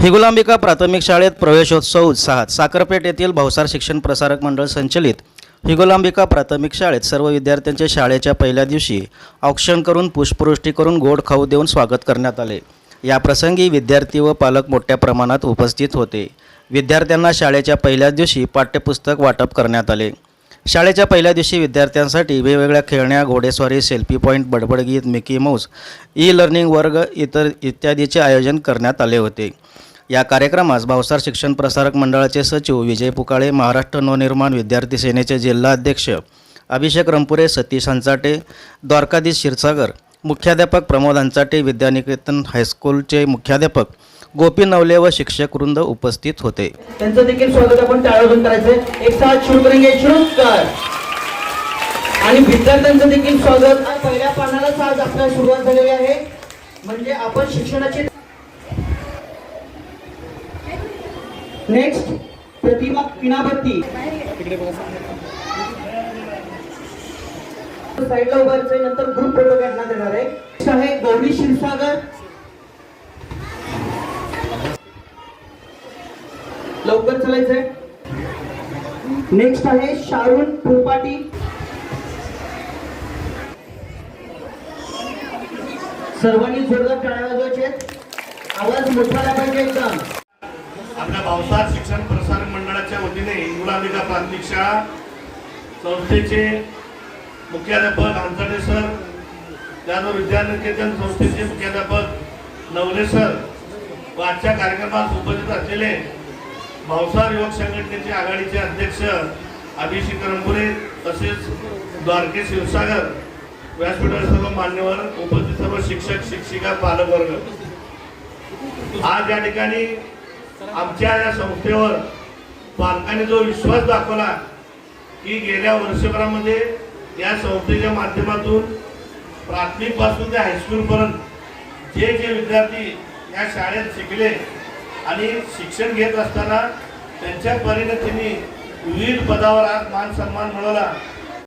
हिगुलांबिका प्राथमिक शाळेत प्रवेशोत्सव उत्साहात साखरपेठ येथील भावसार शिक्षण प्रसारक मंडळ संचलित. हिगोलांबिका प्राथमिक शाळेत सर्व विद्यार्थ्यांचे शाळेच्या पहिल्या दिवशी औक्षण करून पुष्पवृष्टी करून गोड खाऊ देऊन स्वागत करण्यात आले. याप्रसंगी विद्यार्थी व पालक मोठ्या प्रमाणात उपस्थित होते. विद्यार्थ्यांना शाळेच्या पहिल्याच दिवशी पाठ्यपुस्तक वाटप करण्यात आले. शाळेच्या पहिल्या दिवशी विद्यार्थ्यांसाठी वेगवेगळ्या खेळण्या घोडेस्वारी सेल्फी पॉईंट बडबडगीत मिकी माऊस ई लर्निंग वर्ग इतर इत्यादीचे आयोजन करण्यात आले होते. या कार्यक्रमास भावसार शिक्षण प्रसारक मंडळाचे सचिव विजय पुकाळे महाराष्ट्र नवनिर्माण विद्यार्थी सेनेचे जिल्हा अध्यक्ष अभिषेक रंपुरे सतीश हंचाटे द्वारकाधीश क्षीरसागर मुख्याध्यापक प्रमोद हंचाटे विद्यानिकेतन हायस्कूलचे मुख्याध्यापक गोपी नवले व शिक्षक वृंद उपस्थित होते. त्यांचं देखील स्वागत आपण करायचं एक साथ शुरू करेंगे शुरू कर आणि विद्यार्थ्यांचं देखील स्वागत. पहिल्या पानालाच आज आपल्याला सुरुवात झालेली आहे. म्हणजे आपण शिक्षणाची नेक्स्ट प्रतिमा पिनाबत्ती साईडला उभारायचंय नंतर ग्रुप फोटो काढण्यात येणार आहे. आहे गौरी क्षीरसागर. लवकर चालायचंय. नेक्स्ट आहे शारून फुलपाटी. सर्वांनी जोरदार टाळ्या वाजवायचे. आवाज मोठा पाहिजे एकदम. आपल्या भावसार शिक्षण प्रसारण मंडळाच्या वतीने मुलांबिका प्राथमिक शाळा संस्थेचे मुख्याध्यापक आंतडे सर त्यानंतर विद्यानिकेतन संस्थेचे मुख्याध्यापक नवले सर व आजच्या कार्यक्रमात उपस्थित असलेले भावसार युवक संघटनेचे आघाडीचे अध्यक्ष अभिषेक रंगुरे तसेच द्वारके शिवसागर व्यासपीठावर सर्व मान्यवर उपस्थित सर्व शिक्षक शिक्षिका पालकवर्ग. आज या ठिकाणी आमच्या या संस्थेवर पालकांनी जो विश्वास दाखवला की गेल्या वर्षभरामध्ये या संस्थेच्या माध्यमातून प्राथमिकपासून ते हायस्कूलपर्यंत जे जे विद्यार्थी या शाळेत शिकले आणि शिक्षण घेत असताना त्यांच्या परीने त्यांनी विविध पदावर आज मान सन्मान मिळवला.